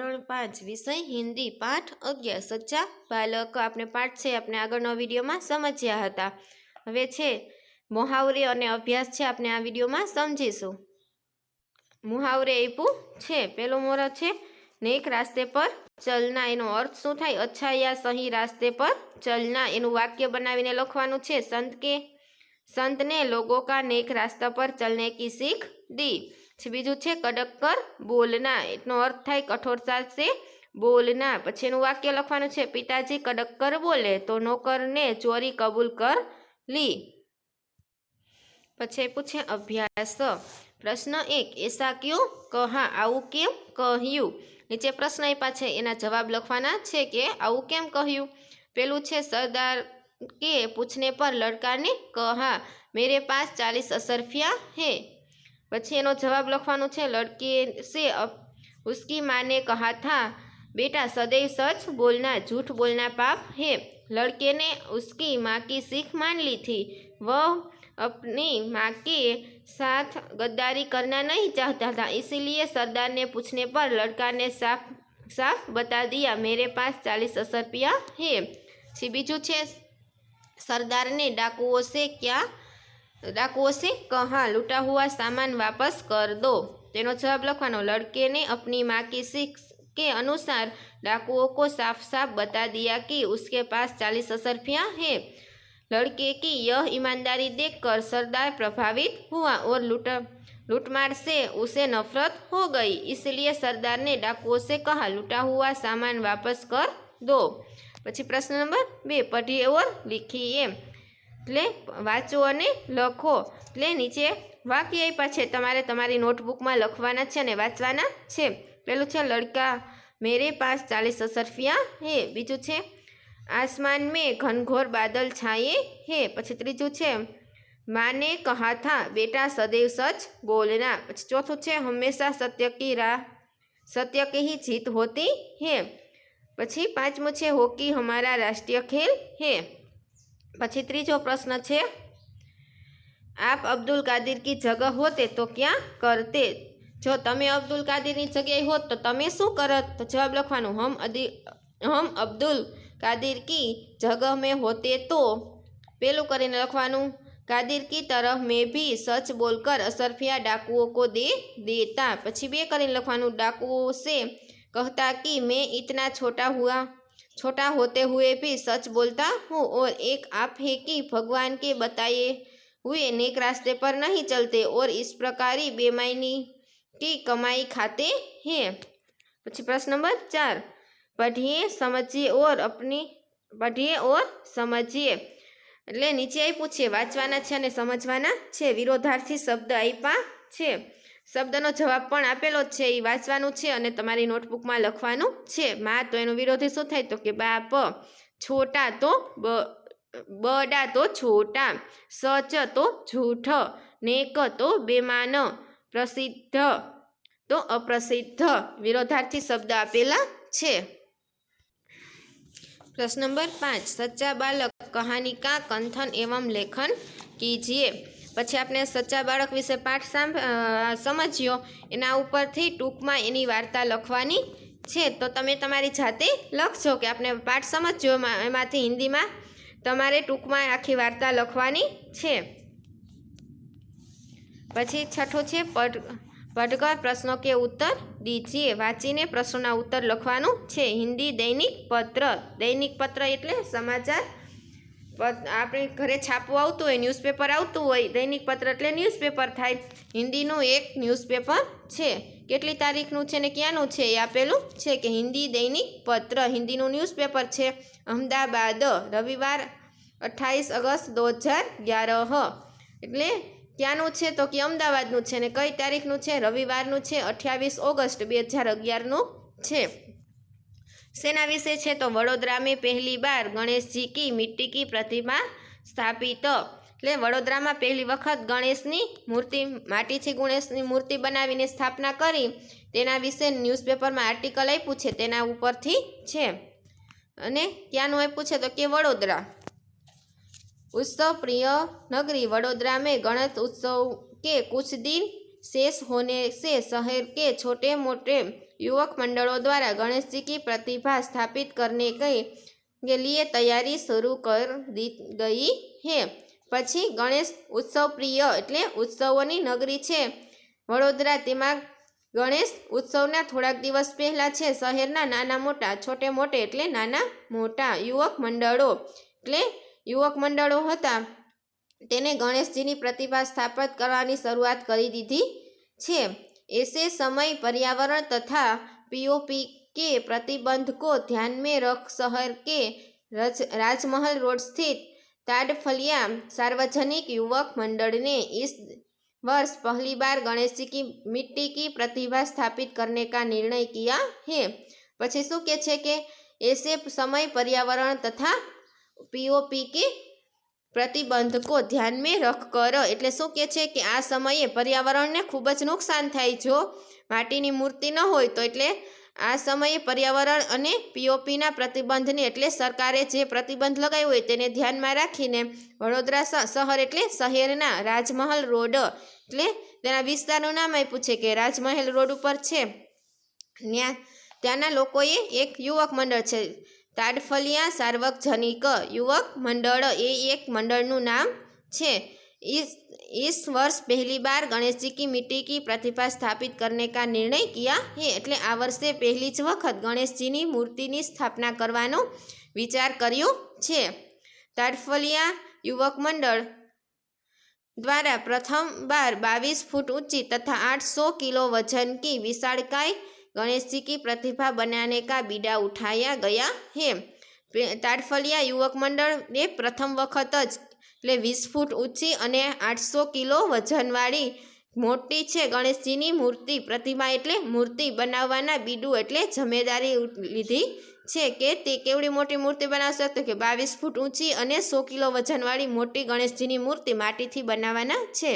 ધોરણ પાંચ, વિષય, હિન્દી, પાઠ, અગિયાર, સચ્ચા, બાલક. આપણે પાઠ છે આપણે આગળનો વિડીયોમાં સમજ્યા હતા. હવે છે, મુહાવરે અને અભ્યાસ છે આપણે આ વિડીયોમાં સમજીશું. મુહાવરે આપ્યું છે, પેલો મોર છે, નેક રાસ્તે પર ચલના એનો અર્થ શું થાય? અચ્છા યા સહી રાસ્તે પર ચલના એનું વાક્ય બનાવીને લખવાનું છે, સંત કે, સંતને લોકો કા નેક રાસ્તા પર ચલને કી શીખ દી. બીજું છે કડક્કર બોલના, એનો અર્થ થાય કઠોરતા સાથે બોલના. પછી એનું વાક્ય લખવાનું છે, પિતાજી, કડક્કર બોલે તો નોકરને ચોરી કબૂલ કર લી. પછી પૂછે અભ્યાસ. પ્રશ્ન એક, એસા ક્યું કહા? આવું કેમ કહ્યું? નીચે પ્રશ્ન આપ્યા છે, એના જવાબ લખવાના છે કે, આવું કેમ કહ્યું? પેલું છે, સરદાર કે પૂછને પર લડકાને કહા, મેરે પાસ ચાલીસ અસરફિયા હે. પછી એનો જવાબ લખવાનો છે લડકે સે અપ उसकी माँ ने कहा था बेटा सदैव सच बोलना झूठ बोलना पाप है लड़के ने उसकी माँ की सीख मान ली थी वह अपनी माँ के साथ गद्दारी करना नहीं चाहता था इसीलिए सरदार ने पूछने पर लड़का ने साफ साफ बता दिया मेरे पास चालीस असरपिया है પછી બીજું છે સરદારને ડાકુઓ से क्या डाकुओं से कहा लूटा हुआ सामान वापस कर दो तेनो जवाब लखवानो लड़के ने अपनी माँ की सीख के अनुसार डाकुओं को साफ साफ बता दिया कि उसके पास चालीस असरफियाँ हैं लड़के की यह ईमानदारी देखकर सरदार प्रभावित हुआ और लूट लूटमार से उसे नफरत हो गई इसलिए सरदार ने डाकुओं से कहा लूटा हुआ सामान वापस कर दो પછી પ્રશ્ન નંબર બે પઢીએ ઓર લીખીએ એટલે વાંચો અને લખો. એટલે નીચે વાક્ય આપ્યા છે. તમારે તમારી નોટબુકમાં લખવાના છે અને વાંચવાના છે. પેલું છે, લડકા, મેરે પાસ ચાલીસ અસરફિયા હે. બીજું છે, આસમાન મેં ઘનઘોર બાદલ છાયે હે. પછી ત્રીજું છે, માને કહા થા, બેટા, સદૈવ સચ બોલના. પછી ચોથું છે, હંમેશા સત્ય કી રાહ, સત્ય કે હી જીત હોતી હે. પછી પાંચમું છે, હોકી હમારા રાષ્ટ્રીય ખેલ હે. पी तीजो प्रश्न है आप अब्दुल कादिर की जगह होते तो क्या करते जो ते अब्दुल कादिर की जगह होत तो ते शू कर तो जवाब लखवा हम अदी हम अब्दुल कादिर की जगह में होते तो पेलू कर लखवा कादिर की तरफ़ में भी सच बोलकर असरफिया डाकुओं को दे देता पची बे कर लखवा डाकुओं से कहता कि मैं इतना छोटा हुआ छोटा होते हुए भी सच बोलता हूँ और एक आप है कि भगवान के बताए हुए नेक रास्ते पर नहीं चलते और इस प्रकार ही बेमानी की कमाई खाते हैं પછી પ્રશ્ન નંબર ચાર પઢીએ સમજીએ ઓર અપની પઢીએ ઓર સમજીએ એટલે નીચે આપ્યું છે વાંચવાના છે અને સમજવાના છે વિરોધાર્થી શબ્દ આપ્યા છે શબ્દનો જવાબ પણ આપેલો છે એ વાંચવાનું છે અને તમારી નોટબુકમાં લખવાનું છે. માં, તો એનો વિરોધી શું થાય? તો કે બાપ, છોટા તો બ, બડા તો છોટા, સચ તો જૂઠ, નેક તો બેમાન, પ્રસિદ્ધ તો અપ્રસિદ્ધ વિરોધાર્થી શબ્દ આપેલા છે. પ્રશ્ન નંબર પાંચ. સચ્ચા બાલક કહાનિકા, કંથન એવમ લેખન કીજીએ. પછી આપણે સચ્ચા બાળક વિશે પાઠ સાંભ સમજ્યો, એના ઉપરથી ટૂંકમાં એની વાર્તા લખવાની છે. તો તમે તમારી જાતે લખજો કે આપણે પાઠ સમજ્યો એમાં, એમાંથી હિન્દીમાં તમારે ટૂંકમાં આખી વાર્તા લખવાની છે. પછી છઠ્ઠું છે, પઢ, પડઘર પ્રશ્નો કે ઉત્તર દીજીએ. વાંચીને પ્રશ્નોના ઉત્તર લખવાનું છે. હિન્દી દૈનિક પત્ર. દૈનિક પત્ર એટલે સમાચાર આપણે ઘરે છાપવું આવતું હોય ન્યૂઝપેપર આવતું હોય, દૈનિક પત્ર એટલે ન્યૂઝપેપર થાય. હિન્દીનું એક ન્યૂઝપેપર છે. કેટલી તારીખનું છે ને ક્યાંનું છે એ આપેલું છે કે હિન્દી દૈનિક પત્ર. હિન્દીનું ન્યૂઝપેપર છે. અમદાવાદ, રવિવાર અઠ્ઠાવીસ ઓગસ્ટ દો હજાર અગિયાર. એટલે ક્યાંનું છે તો કે અમદાવાદનું છે ને કઈ તારીખનું છે? રવિવારનું છે, અઠ્યાવીસ ઓગસ્ટ બે હજાર અગિયારનું છે. શેના વિશે છે તો વડોદરા પહેલીવાર ગણેશજી કી મિટ્ટી કી પ્રતિમા સ્થાપિત. એટલે વડોદરામાં પહેલી વખત ગણેશની મૂર્તિ, માટીથી ગણેશની મૂર્તિ બનાવીને સ્થાપના કરી. તેના વિશે ન્યૂઝપેપરમાં આર્ટિકલ આપ્યું છે, તેના ઉપરથી છે. અને ક્યાંનું આપ્યું છે તો કે વડોદરા. ઉત્સવ પ્રિય નગરી વડોદરા મેં ગણેશ ઉત્સવ કે કુછ દિન શેષ હોને સે શહેર કે છોટે મોટે युवक मंडलों द्वारा गणेश जी की प्रतिभा स्थापित करने के के लिए तैयारी शुरू कर दी ગઈ હે પછી ગણેશ ઉત્સવ પ્રિય એટલે ઉત્સવોની નગરી છે વડોદરા તેમાં ગણેશ ઉત્સવના થોડાક દિવસ પહેલાં છે શહેરના નાના મોટા છોટે મોટે એટલે નાના મોટા યુવક મંડળો એટલે યુવક મંડળો હતા તેને ગણેશજીની પ્રતિભા સ્થાપિત કરવાની શરૂઆત કરી દીધી છે ऐसे समय पर्यावरण तथा पीओपी के प्रतिबंध को ध्यान में रख शहर के रज राजमहल रोड स्थित ताडफलिया सार्वजनिक युवक मंडल ने इस वर्ष पहली बार गणेश जी की मिट्टी की प्रतिभा स्थापित करने का निर्णय किया है પછી શું કે છે કે ऐसे समय पर्यावरण तथा पीओपी के પ્રતિબંધ કો ધ્યાન મેં રખ કર. એટલે શું કહે છે કે આ સમયે પર્યાવરણને ખૂબ જ નુકસાન થાય જો માટીની મૂર્તિ ન હોય તો. એટલે આ સમયે પર્યાવરણ અને પીઓપીના પ્રતિબંધને એટલે સરકારે જે પ્રતિબંધ લગાવ્યો હોય તેને ધ્યાનમાં રાખીને વડોદરા શહેર એટલે શહેરના રાજમહલ રોડ. એટલે તેના વિસ્તારનું નામ આપ્યું છે કે રાજમહેલ રોડ ઉપર છે. ત્યાં ત્યાંના લોકોએ એક યુવક મંડળ છે. તાડફલિયા સાર્વજનિક યુવક મંડળ એ એક મંડળનું નામ છે इस इस वर्ष पहली बार गणेश जी की मिट्टी की प्रतिभा स्थापित करने का निर्णय किया है એટલે આ વર્ષે પહેલી જ વખત ગણેશજીની મૂર્તિની સ્થાપના કરવાનો વિચાર કર્યો છે તાડફલિયા યુવક મંડળ द्वारा प्रथम बार 22 फुट ऊंची तथा 800 किलो वजन की ગણેશજી કી પ્રતિભા બનાને કા બીડા ઉઠાયા ગયા હે. તાડફલિયા યુવક મંડળને પ્રથમ વખત જ, એટલે વીસ ફૂટ ઊંચી અને આઠસો કિલો વજનવાળી મોટી છે ગણેશજીની મૂર્તિ. પ્રતિમા એટલે મૂર્તિ બનાવવાના બીડું એટલે જમેદારી લીધી છે કે તે કેવડી મોટી મૂર્તિ બનાવશે તો કે બાવીસ ફૂટ ઊંચી અને સો કિલો વજનવાળી મોટી ગણેશજીની મૂર્તિ માટીથી બનાવવાના છે.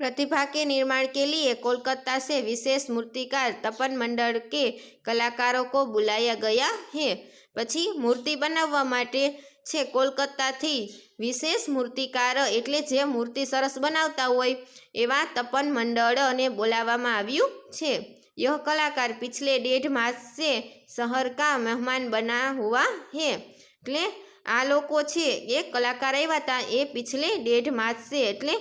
प्रतिभा के निर्माण के लिए कोलकाता से विशेष मूर्तिकार तपन मंडल के कलाकारों को बुलाया गया है પછી મૂર્તિ બનાવવા માટે છે કોલકાતાથી વિશેષ મૂર્તિકાર એટલે જે મૂર્તિ સરસ બનાવતા હોય એવા તપન મંડળને બોલાવવામાં આવ્યું છે यह कलाकार पिछले डेढ़ मास से शहर का मेहमान बना हुआ है એટલે આ લોકો છે એ કલાકાર આવ્યા હતા એ પિછલે દેઢ માસ છે એટલે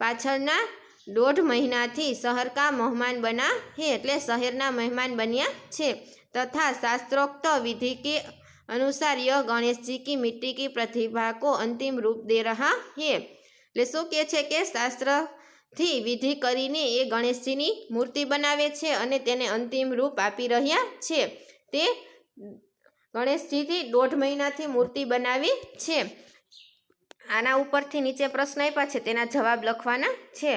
પાછળના દોઢ મહિનાથી શહરકા મહેમાન બના હે એટલે શહેરના મહેમાન બન્યા છે. તથા શાસ્ત્રોક્ત વિધિ કે અનુસાર ય ગણેશજી કી મિટ્ટી કી પ્રતિભા કો અંતિમ રૂપ દે રહા હે. એટલે શું કહે છે કે શાસ્ત્રથી વિધિ કરીને એ ગણેશજીની મૂર્તિ બનાવે છે અને તેને અંતિમ રૂપ આપી રહ્યા છે. તે ગણેશજીથી દોઢ મહિનાથી મૂર્તિ બનાવી છે. આના ઉપરથી નીચે પ્રશ્ન આપ્યા છે, તેના જવાબ લખવાના છે.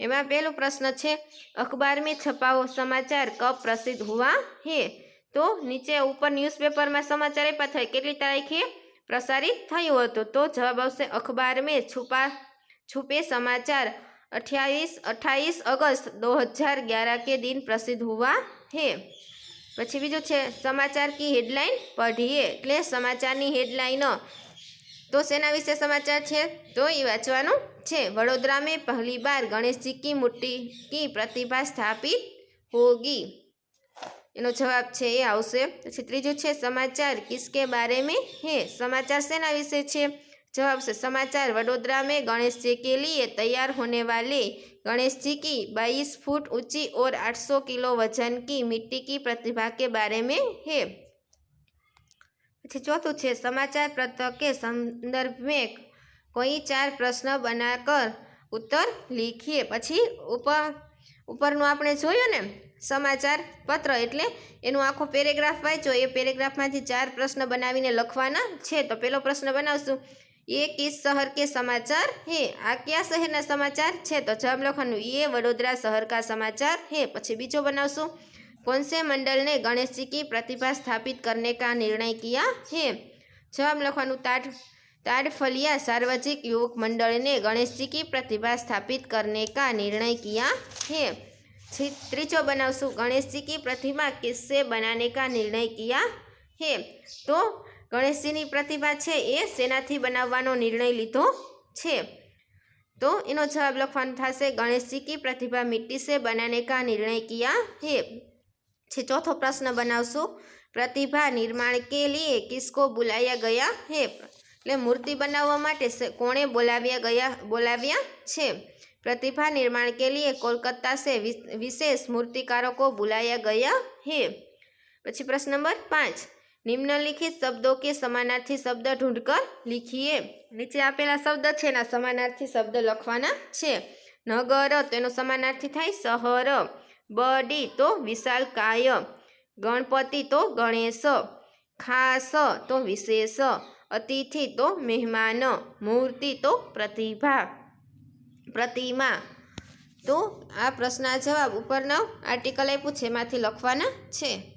એમાં પહેલો પ્રશ્ન છે અખબાર મેં છપાવો સમાચાર કપ પ્રસિદ્ધ હોવા હે? તો નીચે ઉપર ન્યૂઝપેપરમાં સમાચાર આપ્યા થાય. કેટલી તારીખે પ્રસારિત થયું હતું? તો જવાબ આવશે, અખબાર મેં છુપા, છુપે સમાચાર અઠ્યાવીસ, અઠ્ઠાવીસ અગસ્ત દો હજાર ગ્યારહ કે દિન પ્રસિદ્ધ હોવા હે? પછી બીજું છે, સમાચાર કી હેડલાઇન પઢીએ? એટલે સમાચારની હેડલાઇન. તો શેના વિશે સમાચાર છે? તો એ વાંચવાનું છે વડોદરા મેં પહેલી બાર ગણેશજી કી મૂર્તિ કી પ્રતિભા સ્થાપિત હોગી એનો જવાબ છે એ આવશે પછી ત્રીજું છે સમાચાર કિસકે બારે મેં હે સમાચાર શેના વિશે છે जवाब से समाचार वडोदरा में गणेश जी के लिए तैयार होने वाले गणेश जी की 22 फुट ऊंची और 800 किलो वजन की मिट्टी की प्रतिभा के बारे में है પછી ચોથું છે સમાચાર पत्र के संदर्भ में કોઈ ચાર પ્રશ્ન બના કર ઉત્તર લીખીએ. પછી ઉપર, ઉપરનું આપણે જોયું ને, સમાચાર પત્ર, એટલે એનું આખો પેરેગ્રાફ વાંચો. એ પેરેગ્રાફમાંથી ચાર પ્રશ્ન બનાવીને લખવાના છે. તો પહેલો પ્રશ્ન બનાવશું. એ કિસ શહેર કે સમાચાર હે? આ કયા શહેરના સમાચાર છે? તો જવાબ લખવાનું. એ વડોદરા શહેર કા સમાચાર હે? પછી બીજો બનાવશું. કોનસે મંડલને ગણેશજી કી પ્રતિભા સ્થાપિત કરને કા નિર્ણય કિયા હે? જવાબ લખવાનું. તાટ ताड़फलिया सार्वजनिक युवक मंडल ने गणेश जी की प्रतिभा स्थापित करने का निर्णय किया है छी- ત્રીજો બનાવશું ગણેશ जी की प्रतिमा किससे बनाने का निर्णय किया है તો ગણેશજીની પ્રતિભા છે એ શેનાથી બનાવવાનો નિર્ણય લીધો છે તો એનો જવાબ લખવાનો થશે ગણેશજી કી પ્રતિભા મિટ્ટી સે બનાને કા નિર્ણય કિયા હે છે ચોથો પ્રશ્ન બનાવશું પ્રતિભા નિર્માણ કે લીએ કિસકો બુલાયા ગયા હે એટલે મૂર્તિ બનાવવા માટે સ- કોણે બોલાવ્યા ગયા બોલાવ્યા છે प्रतिभा निर्माण के लिए कोलकाता से विश- विशेष मूर्तिकारों को बुलाया गया है પછી પ્રશ્ન નંબર પાંચ નિમ્નલિખિત શબ્દો કે સમાનાર્થી શબ્દ ઢૂંઢકર લીખીએ નીચે આપેલા શબ્દ છે એના સમાનાર્થી શબ્દ લખવાના છે નગર તો એનો સમાનાર્થી થાય શહર બડી તો વિશાલકાય ગણપતિ તો ગણેશ ખાસ તો વિશેષ અતિથિ તો મહેમાન, મૂર્તિ તો પ્રતિભા, પ્રતિમા. તો આ પ્રશ્નના જવાબ ઉપરના આર્ટિકલ આપ્યું છે, એમાંથી લખવાના છે.